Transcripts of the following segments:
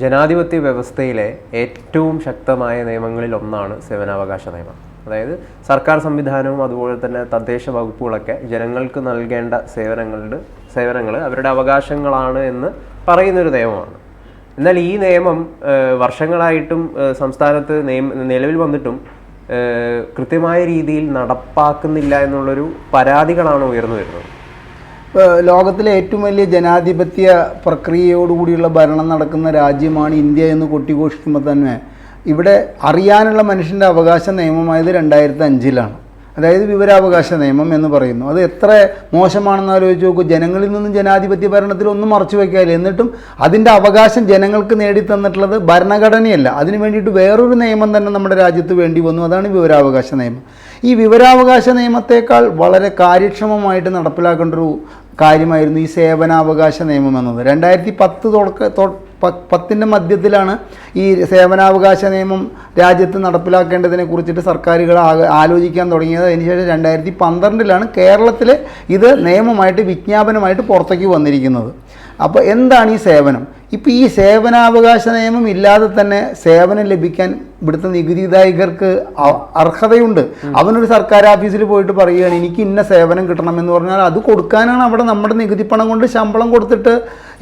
ജനാധിപത്യ വ്യവസ്ഥയിലെ ഏറ്റവും ശക്തമായ നിയമങ്ങളിൽ ഒന്നാണ് സേവനാവകാശ നിയമം. അതായത് സർക്കാർ സംവിധാനവും അതുപോലെ തന്നെ തദ്ദേശ വകുപ്പുകളൊക്കെ ജനങ്ങൾക്ക് നൽകേണ്ട സേവനങ്ങളുടെ സേവനങ്ങൾ അവരുടെ അവകാശങ്ങളാണ് എന്ന് പറയുന്നൊരു നിയമമാണ്. എന്നാൽ ഈ നിയമം വർഷങ്ങളായിട്ടും സംസ്ഥാനത്ത് നിലവിൽ വന്നിട്ടും കൃത്യമായ രീതിയിൽ നടപ്പാക്കുന്നില്ല എന്നുള്ളൊരു പരാതികളാണ് ഉയർന്നു വരുന്നത്. ലോകത്തിലെ ഏറ്റവും വലിയ ജനാധിപത്യ പ്രക്രിയയോടുകൂടിയുള്ള ഭരണം നടക്കുന്ന രാജ്യമാണ് ഇന്ത്യ എന്ന് കൊട്ടിഘോഷിക്കുമ്പോൾ തന്നെ ഇവിടെ അറിയാനുള്ള മനുഷ്യന്റെ അവകാശ നിയമമായത് രണ്ടായിരത്തി അഞ്ചിലാണ് അതായത് വിവരാവകാശ നിയമം എന്ന് പറയുന്നു. അത് എത്ര മോശമാണെന്ന് ആലോചിച്ച് നോക്കൂ. ജനങ്ങളിൽ നിന്നും ജനാധിപത്യ ഭരണത്തിൽ ഒന്നും മറച്ചു വയ്ക്കാനില്ല എന്നിട്ടും അതിന്റെ അവകാശം ജനങ്ങൾക്ക് നേടിത്തന്നിട്ടുള്ളത് ഭരണഘടനയല്ല. അതിനു വേണ്ടിയിട്ട് വേറൊരു നിയമം തന്നെ നമ്മുടെ രാജ്യത്ത് വേണ്ടി വന്നു. അതാണ് വിവരാവകാശ നിയമം. ഈ വിവരാവകാശ നിയമത്തേക്കാൾ വളരെ കാര്യക്ഷമമായിട്ട് നടപ്പിലാക്കേണ്ട ഒരു കാര്യമായിരുന്നു ഈ സേവനാവകാശ നിയമം എന്നത്. രണ്ടായിരത്തി പത്ത് തുടക്ക പത്തിന്റെ മധ്യത്തിലാണ് ഈ സേവനാവകാശ നിയമം രാജ്യത്ത് നടപ്പിലാക്കേണ്ടതിനെ കുറിച്ചിട്ട് സർക്കാരുകൾ ആലോചിക്കാൻ തുടങ്ങിയത്. അതിനുശേഷം രണ്ടായിരത്തി പന്ത്രണ്ടിലാണ് കേരളത്തിൽ ഇത് നിയമമായിട്ട് വിജ്ഞാപനമായിട്ട് പുറത്തേക്ക് വന്നിരിക്കുന്നത്. അപ്പോൾ എന്താണ് ഈ സേവനം? ഇപ്പോൾ ഈ സേവനാവകാശ നിയമം ഇല്ലാതെ തന്നെ സേവനം ലഭിക്കാൻ ഇവിടുത്തെ നികുതിദായകർക്ക് അർഹതയുണ്ട്. അവനൊരു സർക്കാർ ഓഫീസിൽ പോയിട്ട് പറയുകയാണ് എനിക്ക് ഇന്ന സേവനം കിട്ടണം എന്ന് പറഞ്ഞാൽ അത് കൊടുക്കാനാണ് അവിടെ നമ്മുടെ നികുതി പണം കൊണ്ട് ശമ്പളം കൊടുത്തിട്ട്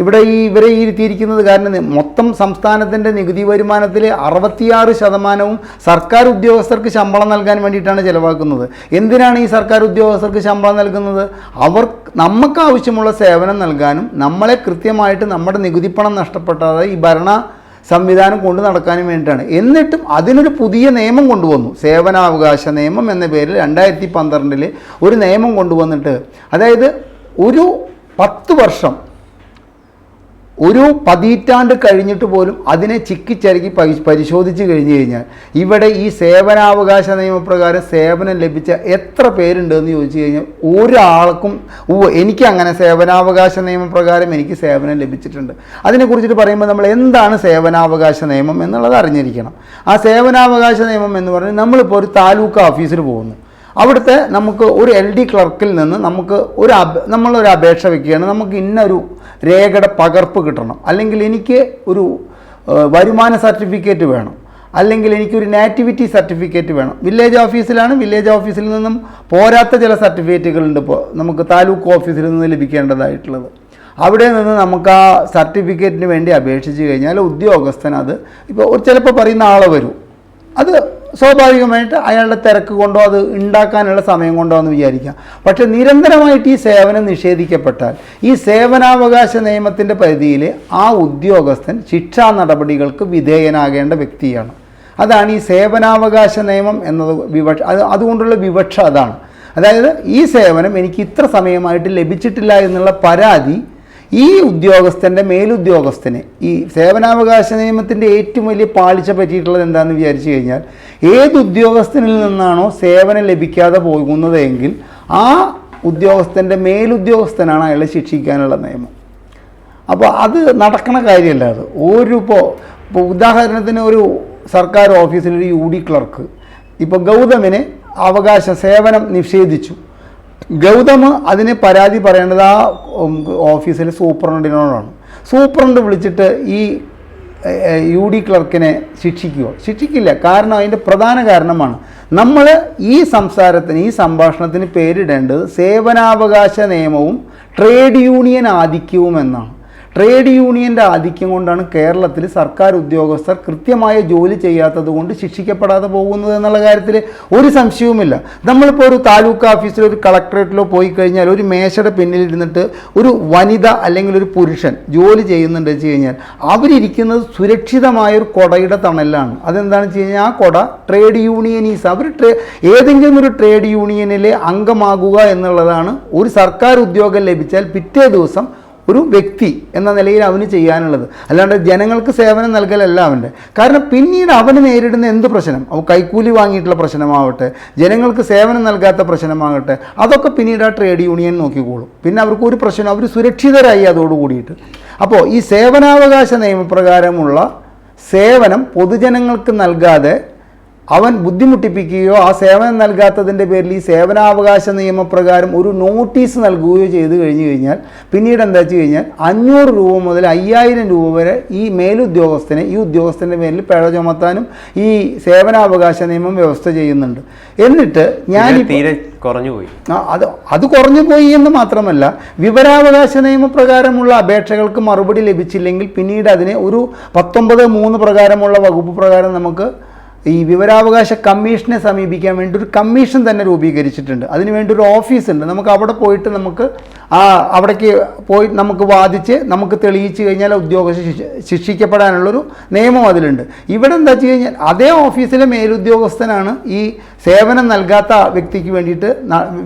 ഇവിടെ ഈ ഇവരെ ഇരുത്തിയിരിക്കുന്നത്. കാരണം മൊത്തം സംസ്ഥാനത്തിന്റെ നികുതി വരുമാനത്തിൽ അറുപത്തിയാറ് ശതമാനവും സർക്കാർ ഉദ്യോഗസ്ഥർക്ക് ശമ്പളം നൽകാൻ വേണ്ടിയിട്ടാണ് ചിലവാക്കുന്നത്. എന്തിനാണ് ഈ സർക്കാർ ഉദ്യോഗസ്ഥർക്ക് ശമ്പളം നൽകുന്നത്? അവർ നമുക്ക് ആവശ്യമുള്ള സേവനം നൽകാനും നമ്മളെ കൃത്യമായിട്ട് നമ്മുടെ നികുതി പണം നഷ്ടപ്പെടാതെ ഈ ഭരണ സംവിധാനം കൊണ്ടു നടക്കാനും വേണ്ടിയിട്ടാണ്. എന്നിട്ടും അതിനൊരു പുതിയ നിയമം കൊണ്ടുവന്നു. സേവനാവകാശ നിയമം എന്ന പേരിൽ രണ്ടായിരത്തി പന്ത്രണ്ടിൽ ഒരു നിയമം കൊണ്ടുവന്നിട്ട് അതായത് ഒരു പത്ത് വർഷം ഒരു പതിറ്റാണ്ട് കഴിഞ്ഞിട്ട് പോലും അതിനെ ചിക്കിച്ചരക്കി പരി പരിശോധിച്ച് കഴിഞ്ഞു കഴിഞ്ഞാൽ ഇവിടെ ഈ സേവനാവകാശ നിയമപ്രകാരം സേവനം ലഭിച്ച എത്ര പേരുണ്ടെന്ന് ചോദിച്ചു കഴിഞ്ഞാൽ ഒരാൾക്കും ഓ എനിക്ക് അങ്ങനെ സേവനാവകാശ നിയമപ്രകാരം എനിക്ക് സേവനം ലഭിച്ചിട്ടുണ്ട്. അതിനെക്കുറിച്ചിട്ട് പറയുമ്പോൾ നമ്മൾ എന്താണ് സേവനാവകാശ നിയമം എന്നുള്ളത് അറിഞ്ഞിരിക്കണം. ആ സേവനാവകാശ നിയമം എന്ന് പറഞ്ഞാൽ നമ്മളിപ്പോൾ ഒരു താലൂക്ക് ഓഫീസിൽ പോകുന്നു. അവിടുത്തെ നമുക്ക് ഒരു എൽ ഡി ക്ലർക്കിൽ നിന്ന് നമുക്ക് ഒരു നമ്മളൊരു അപേക്ഷ വെക്കുകയാണ്. നമുക്ക് ഇന്ന ഒരു രേഖയുടെ പകർപ്പ് കിട്ടണം. അല്ലെങ്കിൽ എനിക്ക് ഒരു വരുമാന സർട്ടിഫിക്കറ്റ് വേണം. അല്ലെങ്കിൽ എനിക്കൊരു നാറ്റിവിറ്റി സർട്ടിഫിക്കറ്റ് വേണം. വില്ലേജ് ഓഫീസിലാണ്. വില്ലേജ് ഓഫീസിൽ നിന്നും പോരാത്ത ചില സർട്ടിഫിക്കറ്റുകളുണ്ട് ഇപ്പോൾ നമുക്ക് താലൂക്ക് ഓഫീസിൽ നിന്ന് ലഭിക്കേണ്ടതായിട്ടുള്ളത്. അവിടെ നിന്ന് നമുക്ക് ആ സർട്ടിഫിക്കറ്റിന് വേണ്ടി അപേക്ഷിച്ച് കഴിഞ്ഞാൽ ഉദ്യോഗസ്ഥൻ അത് ഇപ്പോൾ ചിലപ്പോൾ പറയുന്ന ആളെ വരും. അത് സ്വാഭാവികമായിട്ട് അയാളുടെ തിരക്ക് കൊണ്ടോ അത് ഉണ്ടാക്കാനുള്ള സമയം കൊണ്ടോ എന്ന് വിചാരിക്കാം. പക്ഷെ നിരന്തരമായിട്ട് ഈ സേവനം നിഷേധിക്കപ്പെട്ടാൽ ഈ സേവനാവകാശ നിയമത്തിന്റെ പരിധിയിൽ ആ ഉദ്യോഗസ്ഥൻ ശിക്ഷാ നടപടികൾക്ക് വിധേയനാകേണ്ട വ്യക്തിയാണ്. അതാണ് ഈ സേവനാവകാശ നിയമം എന്നത് വിവക്ഷ അത് അതുകൊണ്ടുള്ള വിവക്ഷ അതാണ്. അതായത് ഈ സേവനം എനിക്ക് ഇത്ര സമയമായിട്ട് ലഭിച്ചിട്ടില്ല എന്നുള്ള പരാതി ഈ ഉദ്യോഗസ്ഥന്റെ മേലുദ്യോഗസ്ഥന് ഈ സേവനാവകാശ നിയമത്തിന്റെ ഏറ്റവും വലിയ പാളിച്ച പറ്റിയിട്ടുള്ളത് എന്താണെന്ന് വിചാരിച്ചു കഴിഞ്ഞാൽ ഏത് ഉദ്യോഗസ്ഥനിൽ നിന്നാണോ സേവനം ലഭിക്കാതെ പോകുന്നത് എങ്കിൽ ആ ഉദ്യോഗസ്ഥന്റെ മേലുദ്യോഗസ്ഥനാണ് അയാളെ ശിക്ഷിക്കാനുള്ള നിയമം. അപ്പോൾ അത് നടക്കണ കാര്യമല്ല അത്. ഒരു ഇപ്പോൾ ഉദാഹരണത്തിന് ഒരു സർക്കാർ ഓഫീസിലൊരു യു ഡി ക്ലർക്ക് ഇപ്പോൾ ഗൗതമിന് അവകാശ സേവനം നിഷേധിച്ചു. ഗൗതം അതിന് പരാതി പറയേണ്ടത് ആ ഓഫീസിലെ സൂപ്രണ്ടിനോടാണ്. സൂപ്രണ്ട് വിളിച്ചിട്ട് ഈ യു ഡി ക്ലർക്കിനെ ശിക്ഷിക്കുമോ ശിക്ഷിക്കില്ല. കാരണം അതിന്റെ പ്രധാന കാരണമാണ്. നമ്മൾ ഈ സംസാരത്തിന് ഈ സംഭാഷണത്തിന് പേരിടേണ്ടത് സേവനാവകാശ നിയമവും ട്രേഡ് യൂണിയൻ ആധിക്യവും എന്നാണ്. ട്രേഡ് യൂണിയന്റെ ആധിക്യം കൊണ്ടാണ് കേരളത്തിൽ സർക്കാർ ഉദ്യോഗസ്ഥർ കൃത്യമായ ജോലി ചെയ്യാത്തത് കൊണ്ട് ശിക്ഷിക്കപ്പെടാതെ പോകുന്നത് എന്നുള്ള കാര്യത്തിൽ ഒരു സംശയവുമില്ല. നമ്മളിപ്പോൾ ഒരു താലൂക്ക് ഓഫീസിലോ ഒരു കളക്ടറേറ്റിലോ പോയി കഴിഞ്ഞാൽ ഒരു മേശയുടെ പിന്നിലിരുന്നിട്ട് ഒരു വനിത അല്ലെങ്കിൽ ഒരു പുരുഷൻ ജോലി ചെയ്യുന്നുണ്ട് വെച്ച് കഴിഞ്ഞാൽ അവരിരിക്കുന്നത് സുരക്ഷിതമായ ഒരു കൊടയുടെ തണലിലാണ്. അതെന്താണെന്ന് വെച്ച് കഴിഞ്ഞാൽ ആ കൊട ട്രേഡ് യൂണിയനീസ്. അവർ ട്രേ ഏതെങ്കിലും ഒരു ട്രേഡ് യൂണിയനിലെ അംഗമാകുക എന്നുള്ളതാണ് ഒരു സർക്കാർ ഉദ്യോഗം ലഭിച്ചാൽ പിറ്റേ ദിവസം ഒരു വ്യക്തി എന്ന നിലയിൽ അവന് ചെയ്യാനുള്ളത്. അല്ലാണ്ട് ജനങ്ങൾക്ക് സേവനം നൽകലല്ല അവന്റെ. കാരണം പിന്നീട് അവന് നേരിടുന്ന എന്ത് പ്രശ്നം? കൈക്കൂലി വാങ്ങിയിട്ടുള്ള പ്രശ്നമാവട്ടെ ജനങ്ങൾക്ക് സേവനം നൽകാത്ത പ്രശ്നമാകട്ടെ അതൊക്കെ പിന്നീട് ആ ട്രേഡ് യൂണിയൻ നോക്കിക്കോളും. പിന്നെ അവർക്ക് ഒരു പ്രശ്നം അവർ സുരക്ഷിതരായി അതോടുകൂടിയിട്ട്. അപ്പോൾ ഈ സേവനാവകാശ നിയമപ്രകാരമുള്ള സേവനം പൊതുജനങ്ങൾക്ക് നൽകാതെ അവൻ ബുദ്ധിമുട്ടിപ്പിക്കുകയോ ആ സേവനം നൽകാത്തതിന്റെ പേരിൽ ഈ സേവനാവകാശ നിയമപ്രകാരം ഒരു നോട്ടീസ് നൽകുകയോ ചെയ്തു കഴിഞ്ഞു കഴിഞ്ഞാൽ പിന്നീട് എന്താ വെച്ച് കഴിഞ്ഞാൽ അഞ്ഞൂറ് രൂപ മുതൽ അയ്യായിരം രൂപ വരെ ഈ മേലുദ്യോഗസ്ഥനെ ഈ ഉദ്യോഗസ്ഥന്റെ പേരിൽ പിഴ ചുമത്താനും ഈ സേവനാവകാശ നിയമം വ്യവസ്ഥ ചെയ്യുന്നുണ്ട്. എന്നിട്ട് ഞാൻ തീരെ കുറഞ്ഞു പോയി. ആ, അത് അത് കുറഞ്ഞു പോയി എന്ന് മാത്രമല്ല വിവരാവകാശ നിയമപ്രകാരമുള്ള അപേക്ഷകൾക്ക് മറുപടി ലഭിച്ചില്ലെങ്കിൽ പിന്നീട് അതിനെ ഒരു പത്തൊമ്പത് മൂന്ന് പ്രകാരമുള്ള വകുപ്പ് പ്രകാരം നമുക്ക് ഈ വിവരാവകാശ കമ്മീഷനെ സമീപിക്കാൻ വേണ്ടി ഒരു കമ്മീഷൻ തന്നെ രൂപീകരിച്ചിട്ടുണ്ട്. അതിനുവേണ്ടി ഒരു ഓഫീസ് ഉണ്ട് നമുക്ക് അവിടെ പോയിട്ട് നമുക്ക് ആ അവിടേക്ക് പോയി നമുക്ക് വാദിച്ച് നമുക്ക് തെളിയിച്ച് കഴിഞ്ഞാൽ ഉദ്യോഗസ്ഥ ശിക്ഷ ശിക്ഷിക്കപ്പെടാനുള്ളൊരു നിയമം അതിലുണ്ട്. ഇവിടെ എന്താ വെച്ച് കഴിഞ്ഞാൽ അതേ ഓഫീസിലെ മേലുദ്യോഗസ്ഥനാണ് ഈ സേവനം നൽകാത്ത വ്യക്തിക്ക് വേണ്ടിയിട്ട്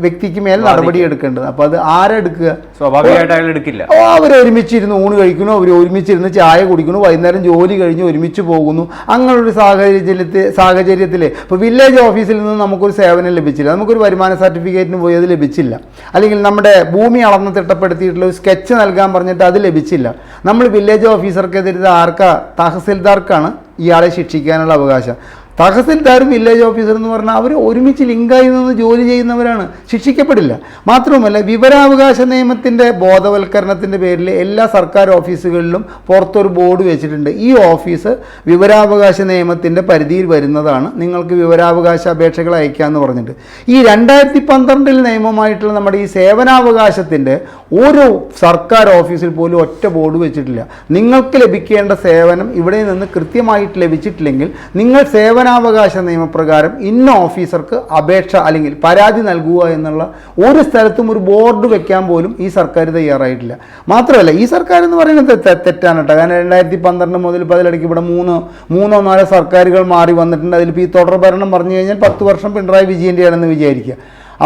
വ്യക്തിക്ക് മേൽ നടപടി എടുക്കേണ്ടത്. അപ്പോൾ അത് ആരെടുക്കുക സ്വാഭാവികമായിട്ട് അയാൾ എടുക്കില്ല. ഓ അവർ ഒരുമിച്ചിരുന്ന് ഊണ് കഴിക്കുന്നു അവർ ഒരുമിച്ചിരുന്ന് ചായ കുടിക്കുന്നു വൈകുന്നേരം ജോലി കഴിഞ്ഞ് ഒരുമിച്ച് പോകുന്നു. അങ്ങനൊരു സാഹചര്യത്തിൽ സാഹചര്യത്തിൽ ഇപ്പോൾ വില്ലേജ് ഓഫീസിൽ നിന്ന് നമുക്കൊരു സേവനം ലഭിച്ചില്ല. നമുക്കൊരു വരുമാന സർട്ടിഫിക്കറ്റിന് പോയി അത് ലഭിച്ചില്ല. അല്ലെങ്കിൽ നമ്മുടെ ഭൂമി അളന്ന് തിട്ടപ്പെടുത്തിയിട്ടുള്ള ഒരു സ്കെച്ച് നൽകാൻ പറഞ്ഞിട്ട് അത് ലഭിച്ചില്ല. നമ്മൾ വില്ലേജ് ഓഫീസർക്കെതിരെ ആർക്കാ തഹസിൽദാർക്കാണ് ഇയാളെ ശിക്ഷിക്കാനുള്ള അവകാശം. തഹസിൽദാരും വില്ലേജ് ഓഫീസർ എന്ന് പറഞ്ഞാൽ അവർ ഒരുമിച്ച് ലിങ്കായി നിന്ന് ജോലി ചെയ്യുന്നവരാണ്. ശിക്ഷിക്കപ്പെടില്ല. മാത്രവുമല്ല വിവരാവകാശ നിയമത്തിന്റെ ബോധവൽക്കരണത്തിന്റെ പേരിൽ എല്ലാ സർക്കാർ ഓഫീസുകളിലും പുറത്തൊരു ബോർഡ് വെച്ചിട്ടുണ്ട്. ഈ ഓഫീസ് വിവരാവകാശ നിയമത്തിന്റെ പരിധിയിൽ വരുന്നതാണ്. നിങ്ങൾക്ക് വിവരാവകാശ അപേക്ഷകൾ അയക്കാമെന്ന് പറഞ്ഞിട്ട്. ഈ രണ്ടായിരത്തി പന്ത്രണ്ടിൽ നിയമമായിട്ടുള്ള നമ്മുടെ ഈ സേവനാവകാശത്തിന്റെ ഓരോ സർക്കാർ ഓഫീസിൽ പോലും ഒറ്റ ബോർഡ് വെച്ചിട്ടില്ല. നിങ്ങൾക്ക് ലഭിക്കേണ്ട സേവനം ഇവിടെ നിന്ന് കൃത്യമായിട്ട് ലഭിച്ചിട്ടില്ലെങ്കിൽ നിങ്ങൾ സേവനാവകാശ നിയമപ്രകാരം ഇന്ന ഓഫീസർക്ക് അപേക്ഷ അല്ലെങ്കിൽ പരാതി നൽകുക എന്നുള്ള ഒരു സ്ഥലത്തും ഒരു ബോർഡ് വെക്കാൻ പോലും ഈ സർക്കാർ തയ്യാറായിട്ടില്ല. മാത്രമല്ല ഈ സർക്കാർ എന്ന് പറയുന്നത് തെറ്റാണ് കേട്ടോ. കാരണം രണ്ടായിരത്തി പന്ത്രണ്ട് മുതൽ ഇപ്പോൾ അതിലിടയ്ക്ക് ഇവിടെ മൂന്ന് മൂന്നോ നാലോ സർക്കാരുകൾ മാറി വന്നിട്ടുണ്ട്. അതിൽ ഈ തുടർ ഭരണം പറഞ്ഞു കഴിഞ്ഞാൽ പത്ത് വർഷം പിണറായി വിജയന്റെയാണെന്ന് വിചാരിക്കുക.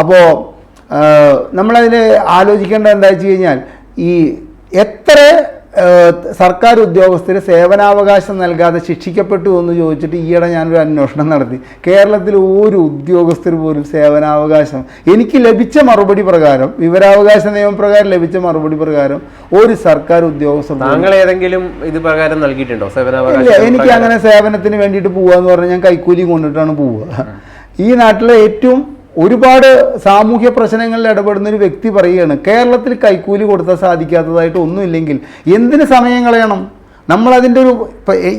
അപ്പോൾ നമ്മളതിൽ ആലോചിക്കേണ്ട എന്താ വെച്ച് കഴിഞ്ഞാൽ ഈ എത്ര സർക്കാർ ഉദ്യോഗസ്ഥർ സേവനാവകാശം നൽകാതെ ശിക്ഷിക്കപ്പെട്ടു എന്ന് ചോദിച്ചിട്ട് ഈയിടെ ഞാനൊരു അന്വേഷണം നടത്തി. കേരളത്തിൽ ഒരു ഉദ്യോഗസ്ഥർ പോലും സേവനാവകാശം എനിക്ക് ലഭിച്ച മറുപടി പ്രകാരം വിവരാവകാശ നിയമപ്രകാരം ലഭിച്ച മറുപടി പ്രകാരം ഒരു സർക്കാർ ഉദ്യോഗസ്ഥർ താങ്കൾ ഏതെങ്കിലും ഇത് പ്രകാരം നൽകിയിട്ടുണ്ടോ? സേവനാവകാശം എനിക്ക് അങ്ങനെ സേവനത്തിന് വേണ്ടിയിട്ട് പോവാന്ന് പറഞ്ഞാൽ ഞാൻ കൈക്കൂലി കൊണ്ടിട്ടാണ് പോവുക. ഈ നാട്ടിലെ ഏറ്റവും ഒരുപാട് സാമൂഹ്യ പ്രശ്നങ്ങളിൽ ഇടപെടുന്ന ഒരു വ്യക്തി പറയുകയാണ് കേരളത്തിൽ കൈക്കൂലി കൊടുത്താൽ സാധിക്കാത്തതായിട്ട് ഒന്നുമില്ലെങ്കിൽ എന്തിന് സമയം കളയണം? നമ്മളതിന്റെ ഒരു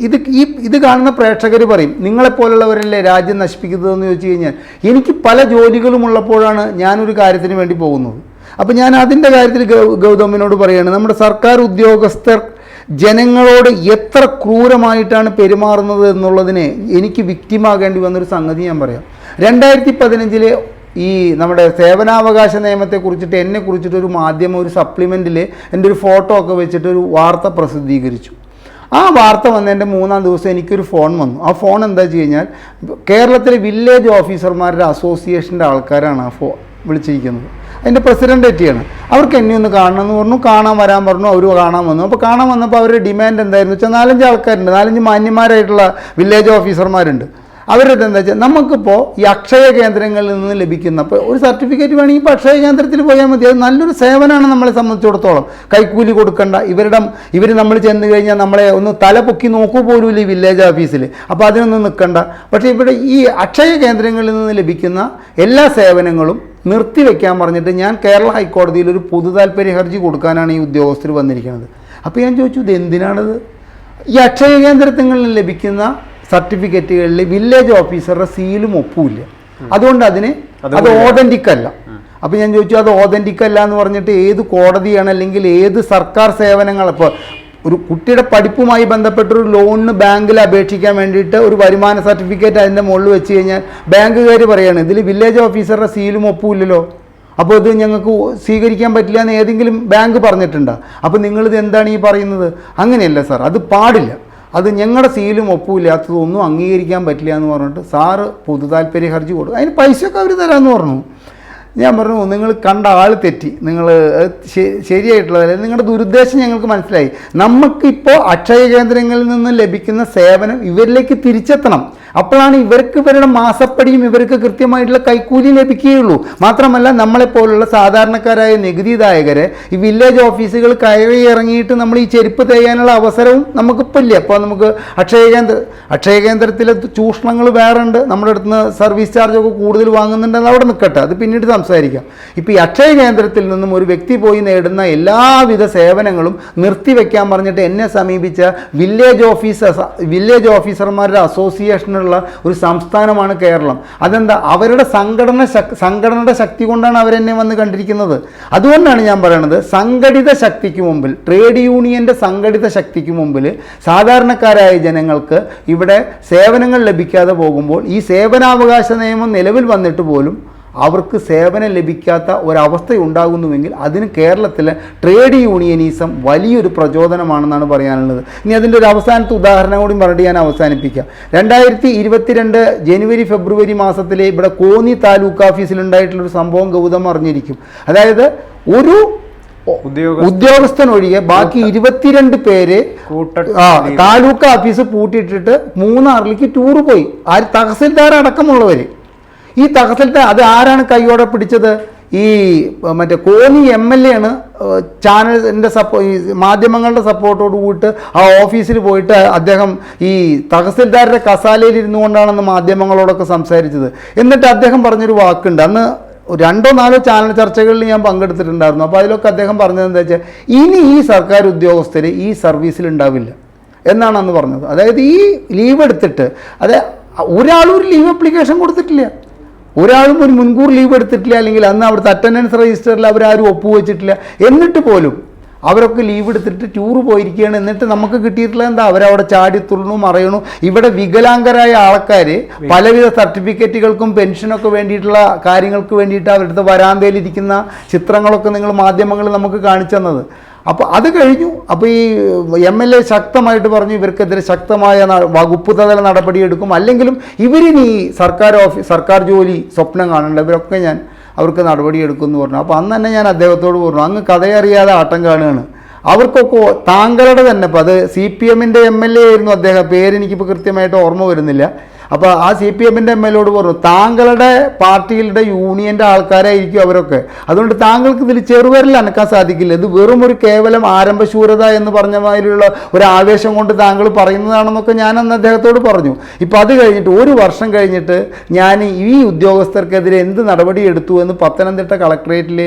ഇത് ഈ ഇത് കാണുന്ന പ്രേക്ഷകർ പറയും നിങ്ങളെപ്പോലുള്ളവരല്ലേ രാജ്യം നശിപ്പിക്കുന്നതെന്ന് ചോദിച്ചു കഴിഞ്ഞാൽ എനിക്ക് പല ജോലികളും ഉള്ളപ്പോഴാണ് ഞാനൊരു കാര്യത്തിന് വേണ്ടി പോകുന്നത്. അപ്പോൾ ഞാൻ അതിന്റെ കാര്യത്തിൽ ഗൗതമിനോട് പറയുകയാണ് നമ്മുടെ സർക്കാർ ഉദ്യോഗസ്ഥർ ജനങ്ങളോട് എത്ര ക്രൂരമായിട്ടാണ് പെരുമാറുന്നത് എന്നുള്ളതിന് എനിക്ക് വിക്റ്റിമാകേണ്ടി വന്നൊരു സംഗതി ഞാൻ പറയാം. രണ്ടായിരത്തി പതിനഞ്ചിലെ ഈ നമ്മുടെ സേവനാവകാശ നിയമത്തെ കുറിച്ചിട്ട് എന്നെ കുറിച്ചിട്ട് ഒരു മാധ്യമം ഒരു സപ്ലിമെന്റിൽ എന്റെ ഒരു ഫോട്ടോ ഒക്കെ വെച്ചിട്ട് ഒരു വാർത്ത പ്രസിദ്ധീകരിച്ചു. ആ വാർത്ത വന്നതിന്റെ മൂന്നാം ദിവസം എനിക്കൊരു ഫോൺ വന്നു. ആ ഫോൺ എന്താ വെച്ച് കഴിഞ്ഞാൽ കേരളത്തിലെ വില്ലേജ് ഓഫീസർമാരുടെ അസോസിയേഷന്റെ ആൾക്കാരാണ് ആ ഫോ വിളിച്ചിരിക്കുന്നത്. അതിന്റെ പ്രസിഡന്റ് എത്തിയാണ്. അവർക്ക് എന്നെ ഒന്ന് കാണണം എന്ന് പറഞ്ഞു. കാണാൻ വരാൻ പറഞ്ഞു. അവർ കാണാൻ വന്നു. അപ്പോൾ കാണാൻ വന്നപ്പോൾ അവരുടെ ഡിമാൻഡ് എന്തായിരുന്നു വെച്ചാൽ നാലഞ്ച് ആൾക്കാരുണ്ട്. നാലഞ്ച് മാന്യന്മാരായിട്ടുള്ള വില്ലേജ് ഓഫീസർമാരുണ്ട് അവരുടെ എന്താ വെച്ചാൽ നമുക്കിപ്പോൾ ഈ അക്ഷയ കേന്ദ്രങ്ങളിൽ നിന്ന് ലഭിക്കുന്ന ഒരു സർട്ടിഫിക്കറ്റ് വേണമെങ്കിൽ ഇപ്പോൾ അക്ഷയ കേന്ദ്രത്തിൽ പോയാൽ മതി. അത് നല്ലൊരു സേവനമാണ് നമ്മളെ സംബന്ധിച്ചിടത്തോളം. കൈക്കൂലി കൊടുക്കേണ്ട. ഇവരുടെ ഇവർ നമ്മൾ ചെന്ന് കഴിഞ്ഞാൽ നമ്മളെ ഒന്ന് തല പൊക്കി നോക്കൂ പോലുമില്ല ഈ വില്ലേജ് ഓഫീസിൽ അപ്പോൾ അതിനൊന്നും നിൽക്കണ്ട പക്ഷേ ഇവിടെ ഈ അക്ഷയ കേന്ദ്രങ്ങളിൽ നിന്ന് ലഭിക്കുന്ന എല്ലാ സേവനങ്ങളും നിർത്തിവെക്കാൻ പറഞ്ഞിട്ട് ഞാൻ കേരള ഹൈക്കോടതിയിൽ ഒരു പൊതു താല്പര്യ ഹർജി കൊടുക്കാനാണ് ഈ ഉദ്യോഗസ്ഥർ വന്നിരിക്കുന്നത്. അപ്പോൾ ഞാൻ ചോദിച്ചു ഇത് എന്തിനാണത്? ഈ അക്ഷയ കേന്ദ്രത്തിൽ ലഭിക്കുന്ന സർട്ടിഫിക്കറ്റുകളിൽ വില്ലേജ് ഓഫീസറുടെ സീലും ഒപ്പുമില്ല. അതുകൊണ്ട് അതിന് അത് ഓതന്റിക് അല്ല അപ്പോൾ ഞാൻ ചോദിച്ചു അത് ഓതന്റിക് അല്ല എന്ന് പറഞ്ഞിട്ട് ഏത് കോടതിയാണ് അല്ലെങ്കിൽ ഏത് സർക്കാർ സേവനങ്ങൾ ഇപ്പോൾ ഒരു കുട്ടിയുടെ പഠിപ്പുമായി ബന്ധപ്പെട്ട ഒരു ലോണിന് ബാങ്കിൽ അപേക്ഷിക്കാൻ വേണ്ടിയിട്ട് ഒരു വരുമാന സർട്ടിഫിക്കറ്റ് അതിന്റെ മുകളിൽ വെച്ച് കഴിഞ്ഞാൽ ബാങ്കുകാർ പറയുകയാണ് ഇതിൽ വില്ലേജ് ഓഫീസറുടെ സീലും ഒപ്പുമില്ലല്ലോ. അപ്പോൾ ഇത് ഞങ്ങൾക്ക് സ്വീകരിക്കാൻ പറ്റില്ല എന്ന് ഏതെങ്കിലും ബാങ്ക് പറഞ്ഞിട്ടുണ്ടോ? അപ്പോൾ നിങ്ങളിത് എന്താണ് ഈ പറയുന്നത്? അങ്ങനെയല്ല സാർ അത് പാടില്ല. അത് ഞങ്ങളുടെ സീലും ഒപ്പുമില്ലാത്തതൊന്നും അംഗീകരിക്കാൻ പറ്റില്ല എന്ന് പറഞ്ഞിട്ട് സാറ് പൊതു താല്പര്യ ഹർജി കൊടുക്കും. അതിന് പൈസയൊക്കെ അവർ തരാമെന്ന് പറഞ്ഞു. ഞാൻ പറഞ്ഞു നിങ്ങൾ കണ്ട ആൾ തെറ്റി. നിങ്ങൾ ശരിയായിട്ടുള്ളതല്ല നിങ്ങളുടെ ദുരുദ്ദേശം ഞങ്ങൾക്ക് മനസ്സിലായി. നമുക്കിപ്പോൾ അക്ഷയ കേന്ദ്രങ്ങളിൽ നിന്ന് ലഭിക്കുന്ന സേവനം ഇവരിലേക്ക് തിരിച്ചെത്തണം. അപ്പോഴാണ് ഇവർക്ക് ഇവരുടെ മാസപ്പടിയും ഇവർക്ക് കൃത്യമായിട്ടുള്ള കൈക്കൂലി ലഭിക്കുകയുള്ളൂ. മാത്രമല്ല നമ്മളെപ്പോലുള്ള സാധാരണക്കാരായ നികുതിദായകരെ ഈ വില്ലേജ് ഓഫീസുകൾ കയറി ഇറങ്ങിയിട്ട് നമ്മൾ ഈ ചെരുപ്പ് തേയാനുള്ള അവസരവും നമുക്കിപ്പോൾ ഇല്ല. അപ്പോൾ നമുക്ക് അക്ഷയ കേന്ദ്ര അക്ഷയ കേന്ദ്രത്തിലെ ചൂഷണങ്ങൾ വേറെ ഉണ്ട്. നമ്മുടെ അടുത്ത് സർവീസ് ചാർജൊക്കെ കൂടുതൽ വാങ്ങുന്നുണ്ടെന്ന് അവിടെ നിൽക്കട്ടെ. അത് പിന്നീട് സംസാരിക്കാം. ഇപ്പോൾ ഈ അക്ഷയ കേന്ദ്രത്തിൽ നിന്നും ഒരു വ്യക്തി പോയി നേടുന്ന എല്ലാവിധ സേവനങ്ങളും നിർത്തിവെക്കാൻ പറഞ്ഞിട്ട് എന്നെ സമീപിച്ച വില്ലേജ് ഓഫീസർ വില്ലേജ് ഓഫീസർമാരുടെ അസോസിയേഷനുള്ള ഒരു സംസ്ഥാനമാണ് കേരളം. അതെന്താ? അവരുടെ സംഘടന സംഘടനയുടെ ശക്തി കൊണ്ടാണ് അവരെന്നെ വന്ന് കണ്ടിരിക്കുന്നത്. അതുകൊണ്ടാണ് ഞാൻ പറയുന്നത് സംഘടിത ശക്തിക്ക് മുമ്പിൽ ട്രേഡ് യൂണിയന്റെ സംഘടിത ശക്തിക്ക് മുമ്പിൽ സാധാരണക്കാരായ ജനങ്ങൾക്ക് ഇവിടെ സേവനങ്ങൾ ലഭിക്കാതെ പോകുമ്പോൾ ഈ സേവനാവകാശ നിയമം നിലവിൽ വന്നിട്ട് പോലും അവർക്ക് സേവനം ലഭിക്കാത്ത ഒരവസ്ഥ ഉണ്ടാകുന്നുവെങ്കിൽ അതിന് കേരളത്തിലെ ട്രേഡ് യൂണിയനിസം വലിയൊരു പ്രചോദനമാണെന്നാണ് പറയാനുള്ളത്. ഇനി അതിന്റെ ഒരു അവസാനത്തെ ഉദാഹരണം കൂടി പറഞ്ഞിട്ട് ഞാൻ അവസാനിപ്പിക്കാം. രണ്ടായിരത്തി ഇരുപത്തിരണ്ട് ജനുവരി ഫെബ്രുവരി മാസത്തിലെ ഇവിടെ കോന്നി താലൂക്ക് ഓഫീസിൽ ഉണ്ടായിട്ടുള്ളൊരു സംഭവം ഗൗതം അറിഞ്ഞിരിക്കും. അതായത് ഒരു ഉദ്യോഗ ഉദ്യോഗസ്ഥൻ ഒഴികെ ബാക്കി ഇരുപത്തിരണ്ട് പേര് താലൂക്ക് ഓഫീസ് പൂട്ടിയിട്ടിട്ട് മൂന്നാറിലേക്ക് ടൂർ പോയി. ആര് തഹസിൽദാർ അടക്കമുള്ളവർ ഈ തഹസിൽദാർ അത് ആരാണ് കൈയോടെ പിടിച്ചത്? ഈ മറ്റേ കോന്നി എം എൽ എ ആണ് ചാനലിന്റെ സപ്പോ ഈ മാധ്യമങ്ങളുടെ സപ്പോർട്ടോട് കൂടിയിട്ട് ആ ഓഫീസിൽ പോയിട്ട് അദ്ദേഹം ഈ തഹസിൽദാരുടെ കസാലയിൽ ഇരുന്നു കൊണ്ടാണെന്ന് മാധ്യമങ്ങളോടൊക്കെ സംസാരിച്ചത്. എന്നിട്ട് അദ്ദേഹം പറഞ്ഞൊരു വാക്കുണ്ട്. അന്ന് രണ്ടോ നാലോ ചാനൽ ചർച്ചകളിൽ ഞാൻ പങ്കെടുത്തിട്ടുണ്ടായിരുന്നു. അപ്പോൾ അതിലൊക്കെ അദ്ദേഹം പറഞ്ഞത് എന്താ വെച്ചാൽ ഇനി ഈ സർക്കാർ ഉദ്യോഗസ്ഥർ ഈ സർവീസിൽ ഉണ്ടാവില്ല എന്നാണ് അന്ന് പറഞ്ഞത്. അതായത് ഈ ലീവ് എടുത്തിട്ട് അതായത് ഒരാളും ഒരു ലീവ് അപ്ലിക്കേഷൻ കൊടുത്തിട്ടില്ല. ഒരാളും ഒരു മുൻകൂർ ലീവ് എടുത്തിട്ടില്ല അല്ലെങ്കിൽ അന്ന് അവിടുത്തെ അറ്റൻഡൻസ് രജിസ്റ്ററിൽ അവരാരും ഒപ്പുവെച്ചിട്ടില്ല. എന്നിട്ട് പോലും അവരൊക്കെ ലീവ് എടുത്തിട്ട് ടൂർ പോയിരിക്കുകയാണ്. എന്നിട്ട് നമുക്ക് കിട്ടിയിട്ടുള്ള എന്താ? അവരവിടെ ചാടി തുള്ളണു മറയണു. ഇവിടെ വികലാംഗരായ ആൾക്കാർ പലവിധ സർട്ടിഫിക്കറ്റുകൾക്കും പെൻഷനൊക്കെ വേണ്ടിയിട്ടുള്ള കാര്യങ്ങൾക്ക് വേണ്ടിയിട്ട് അവരുടെ വരാന്തയിലിരിക്കുന്ന ചിത്രങ്ങളൊക്കെ നിങ്ങൾ മാധ്യമങ്ങളിൽ നമുക്ക് കാണിച്ചു തന്നത്. അപ്പോൾ അത് കഴിഞ്ഞു. അപ്പോൾ ഈ എം എൽ എ ശക്തമായിട്ട് പറഞ്ഞു ഇവർക്കെതിരെ ശക്തമായ വകുപ്പ് തല നടപടിയെടുക്കും. അല്ലെങ്കിലും ഇവരിനി സർക്കാർ ഓഫീസ് സർക്കാർ ജോലി സ്വപ്നം കാണേണ്ട. ഇവരൊക്കെ ഞാൻ അവർക്ക് നടപടിയെടുക്കും എന്ന് പറഞ്ഞു. അപ്പോൾ അന്ന് തന്നെ ഞാൻ അദ്ദേഹത്തോട് പറഞ്ഞു അങ്ങ് കഥയറിയാതെ ആട്ടം കാണുകയാണ്. അവർക്കൊക്കെ താങ്കളുടെ തന്നെ ഇപ്പോൾ അത് സി പി എമ്മിന്റെ എം എൽ എ ആയിരുന്നു അദ്ദേഹം. പേരെനിക്കിപ്പോൾ കൃത്യമായിട്ട് ഓർമ്മ വരുന്നില്ല. അപ്പോൾ ആ സി പി എമ്മിന്റെ എം എയോട് പറഞ്ഞു താങ്കളുടെ പാർട്ടികളുടെ യൂണിയന്റെ ആൾക്കാരായിരിക്കും അവരൊക്കെ. അതുകൊണ്ട് താങ്കൾക്ക് ഇതിൽ ചെറുപേരിൽ അനക്കാൻ സാധിക്കില്ല. ഇത് വെറും ഒരു കേവലം ആരംഭശൂരത എന്ന് പറഞ്ഞ മാതിരിയുള്ള ഒരു ആവേശം കൊണ്ട് താങ്കൾ പറയുന്നതാണെന്നൊക്കെ ഞാൻ അന്ന് അദ്ദേഹത്തോട് പറഞ്ഞു. ഇപ്പോൾ അത് കഴിഞ്ഞിട്ട് ഒരു വർഷം കഴിഞ്ഞിട്ട് ഞാൻ ഈ ഉദ്യോഗസ്ഥർക്കെതിരെ എന്ത് നടപടി എടുത്തു എന്ന് പത്തനംതിട്ട കളക്ടറേറ്റിൽ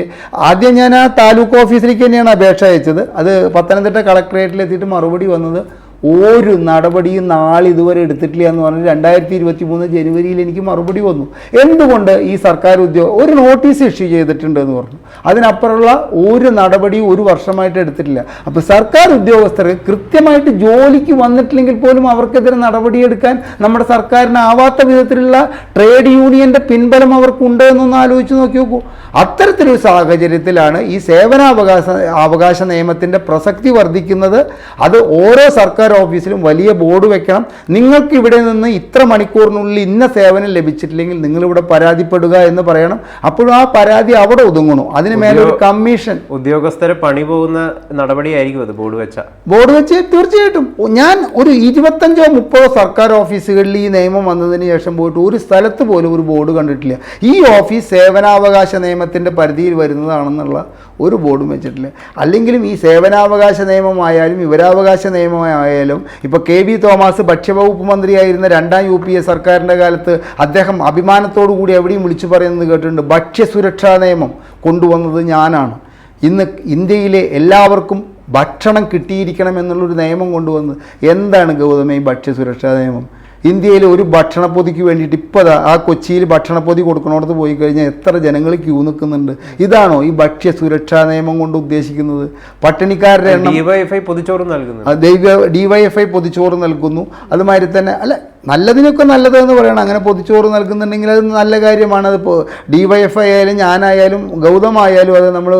ആദ്യം ഞാൻ ആ താലൂക്ക് ഓഫീസിലേക്ക് തന്നെയാണ് അപേക്ഷ അയച്ചത്. അത് പത്തനംതിട്ട കളക്ടറേറ്റിൽ എത്തിയിട്ട് മറുപടി വന്നത് ഒരു നടപടിയും നാളിതുവരെ എടുത്തിട്ടില്ല എന്ന് പറഞ്ഞ് രണ്ടായിരത്തി ഇരുപത്തി മൂന്ന് ജനുവരിയിൽ എനിക്ക് മറുപടി വന്നു. എന്തുകൊണ്ട് ഈ സർക്കാർ ഉദ്യോഗ ഒരു നോട്ടീസ് ഇഷ്യൂ ചെയ്തിട്ടുണ്ട് എന്ന് പറഞ്ഞു. അതിനപ്പുറമുള്ള ഒരു നടപടിയും ഒരു വർഷമായിട്ട് എടുത്തിട്ടില്ല. അപ്പോൾ സർക്കാർ ഉദ്യോഗസ്ഥർ കൃത്യമായിട്ട് ജോലിക്ക് വന്നിട്ടില്ലെങ്കിൽ പോലും അവർക്കെതിരെ നടപടിയെടുക്കാൻ നമ്മുടെ സർക്കാരിന് ആവാത്ത വിധത്തിലുള്ള ട്രേഡ് യൂണിയന്റെ പിൻബലം അവർക്കുണ്ട് എന്നൊന്ന് ആലോചിച്ച് നോക്കി നോക്കൂ. അത്തരത്തിലൊരു സാഹചര്യത്തിലാണ് ഈ സേവനാവകാശ അവകാശ നിയമത്തിന്റെ പ്രസക്തി വർദ്ധിക്കുന്നത്. അത് ഓരോ സർക്കാർ ഓഫീസിലും വലിയ ബോർഡ് വെക്കണം. നിങ്ങൾക്ക് ഇവിടെ നിന്ന് ഇത്ര മണിക്കൂറിനുള്ളിൽ ഇന്ന സേവനം ലഭിച്ചിട്ടില്ലെങ്കിൽ നിങ്ങളിവിടെ പരാതിപ്പെടുക എന്ന് പറയണം. അപ്പോഴും ആ പരാതി അവിടെ ഒതുങ്ങണു. അതിന് മേലെ ഒരു കമ്മീഷൻ. ഉദ്യോഗസ്ഥരെ പണി പോകുന്ന നടപടിയായിരിക്കും അത് ബോർഡ് വെച്ച. ബോർഡ് വെച്ച് തീർച്ചയായിട്ടും. ഞാൻ ഒരു ഇരുപത്തഞ്ചോ മുപ്പതോ സർക്കാർ ഓഫീസുകളിൽ ഈ നിയമം വന്നതിന് ശേഷം പോയിട്ട് ഒരു സ്ഥലത്ത് പോലും ഒരു ബോർഡ് കണ്ടിട്ടില്ല. ഈ ഓഫീസ് സേവനാവകാശ നിയമത്തിന്റെ പരിധിയിൽ വരുന്നതാണെന്നുള്ള ഒരു ബോർഡും വെച്ചിട്ടില്ല. അല്ലെങ്കിലും ഈ സേവനാവകാശ നിയമമായാലും വിവരാവകാശ നിയമമായാലും ഇപ്പോൾ കെ വി തോമസ് ഭക്ഷ്യവകുപ്പ് മന്ത്രിയായിരുന്ന രണ്ടാം യു പി എ സർക്കാരിന്റെ കാലത്ത് അദ്ദേഹം അഭിമാനത്തോടു കൂടി എവിടെയും വിളിച്ചു പറയുന്നത് കേട്ടിട്ടുണ്ട്. ഭക്ഷ്യസുരക്ഷാ നിയമം കൊണ്ടുവന്നത് ഞാനാണ്. ഇന്ന് ഇന്ത്യയിലെ എല്ലാവർക്കും ഭക്ഷണം കിട്ടിയിരിക്കണം എന്നുള്ളൊരു നിയമം കൊണ്ടുവന്ന് എന്താണ് ഗൗതമ ഈ ഭക്ഷ്യസുരക്ഷാ നിയമം? ഇന്ത്യയിൽ ഒരു ഭക്ഷണപ്പൊതിക്ക് വേണ്ടിയിട്ട് ഇപ്പോൾ ആ കൊച്ചിയിൽ ഭക്ഷണപ്പൊതി കൊടുക്കണോടത്ത് പോയി കഴിഞ്ഞാൽ എത്ര ജനങ്ങൾ ക്യൂ നിൽക്കുന്നുണ്ട്. ഇതാണോ ഈ ഭക്ഷ്യ സുരക്ഷാ നിയമം കൊണ്ട് ഉദ്ദേശിക്കുന്നത്? പട്ടിണിക്കാരുടെ എണ്ണം ഡിവൈഎഫ്ഐ പൊതിച്ചോറ് നൽകുന്നു ഡിവൈഎഫ്ഐ പൊതിച്ചോറ് നൽകുന്നു. അതുമാതിരി തന്നെ അല്ല നല്ലതിനൊക്കെ നല്ലത് എന്ന് പറയണം. അങ്ങനെ പൊതിച്ചോറ് നൽകുന്നുണ്ടെങ്കിൽ അത് നല്ല കാര്യമാണ്. അതിപ്പോൾ ഡി വൈ എഫ് ആയാലും ഞാനായാലും ഗൗതമായാലും അത് നമ്മൾ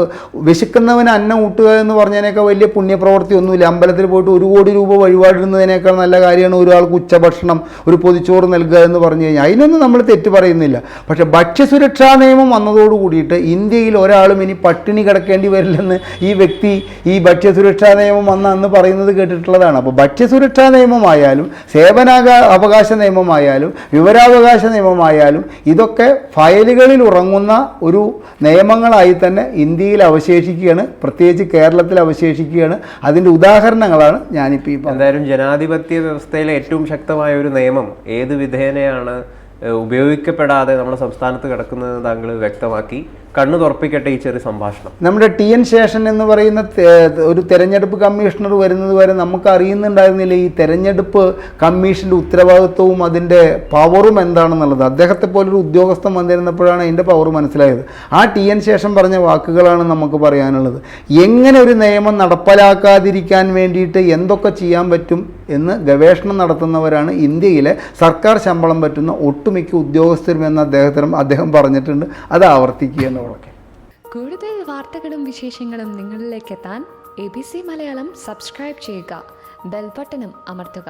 വിശക്കുന്നവന് അന്നം ഊട്ടുക എന്ന് പറഞ്ഞതിനേക്കാൾ വലിയ പുണ്യപ്രവർത്തി ഒന്നുമില്ല അമ്പലത്തിൽ പോയിട്ട് ഒരു കോടി രൂപ വഴിപാടിടുന്നതിനേക്കാൾ നല്ല കാര്യമാണ് ഒരാൾക്ക് ഉച്ചഭക്ഷണം ഒരു പൊതിച്ചോറ് നൽകുക എന്ന് പറഞ്ഞു കഴിഞ്ഞാൽ. അതിനൊന്നും നമ്മൾ തെറ്റ് പറയുന്നില്ല. പക്ഷേ ഭക്ഷ്യസുരക്ഷാ നിയമം വന്നതോട് കൂടിയിട്ട് ഇന്ത്യയിൽ ഒരാളും ഇനി പട്ടിണി കിടക്കേണ്ടി വരില്ലെന്ന് ഈ വ്യക്തി ഈ ഭക്ഷ്യസുരക്ഷാ നിയമം വന്ന അന്ന് പറയുന്നത് കേട്ടിട്ടുള്ളതാണ്. അപ്പോൾ ഭക്ഷ്യസുരക്ഷാ നിയമമായാലും സേവനാക അവകാശ വിവരാവകാശ നിയമമായാലും വിവരാവകാശ നിയമമായാലും ഇതൊക്കെ ഫയലുകളിൽ ഉറങ്ങുന്ന ഒരു നിയമങ്ങളായി തന്നെ ഇന്ത്യയിൽ അവശേഷിക്കുകയാണ് പ്രത്യേകിച്ച് കേരളത്തിൽ അവശേഷിക്കുകയാണ്. അതിന്റെ ഉദാഹരണങ്ങളാണ് ഞാനിപ്പോൾ ഈ എന്തായാലും ജനാധിപത്യ വ്യവസ്ഥയിലെ ഏറ്റവും ശക്തമായ ഒരു നിയമം ഏത് വിധേനയാണ് ഉപയോഗിക്കപ്പെടാതെ നമ്മുടെ സംസ്ഥാനത്ത് കിടക്കുന്നത് താങ്കൾ വ്യക്തമാക്കി. കണ്ണു തുറപ്പിക്കട്ടെ ഈ ചെറിയ സംഭാഷണം. നമ്മുടെ ടി എൻ ശേഷൻ എന്ന് പറയുന്ന ഒരു തെരഞ്ഞെടുപ്പ് കമ്മീഷണർ വരുന്നത് വരെ നമുക്ക് അറിയുന്നുണ്ടായിരുന്നില്ല ഈ തെരഞ്ഞെടുപ്പ് കമ്മീഷന്റെ ഉത്തരവാദിത്വവും അതിന്റെ പവറും എന്താണെന്നുള്ളത്. അദ്ദേഹത്തെ പോലൊരു ഉദ്യോഗസ്ഥൻ വന്നിരുന്നപ്പോഴാണ് അതിന്റെ പവർ മനസ്സിലായത്. ആ ടി എൻ ശേഷൻ പറഞ്ഞ വാക്കുകളാണ് നമുക്ക് പറയാനുള്ളത്. എങ്ങനെ ഒരു നിയമം നടപ്പിലാക്കാതിരിക്കാൻ വേണ്ടിയിട്ട് എന്തൊക്കെ ചെയ്യാൻ പറ്റും എന്ന് ഗവേഷണം നടത്തുന്നവരാണ് ഇന്ത്യയിലെ സർക്കാർ ശമ്പളം പറ്റുന്ന ഒട്ടുമിക്ക ഉദ്യോഗസ്ഥരും എന്ന് അദ്ദേഹത്തിനും അദ്ദേഹം പറഞ്ഞിട്ടുണ്ട്. അത് ആവർത്തിക്കുക എന്നുള്ളതൊക്കെ കൂടുതൽ വാർത്തകളും വിശേഷങ്ങളും നിങ്ങളിലേക്ക് എത്താൻ A B C Malayalam subscribe ചെയ്യുക. ബെൽബട്ടനും അമർത്തുക.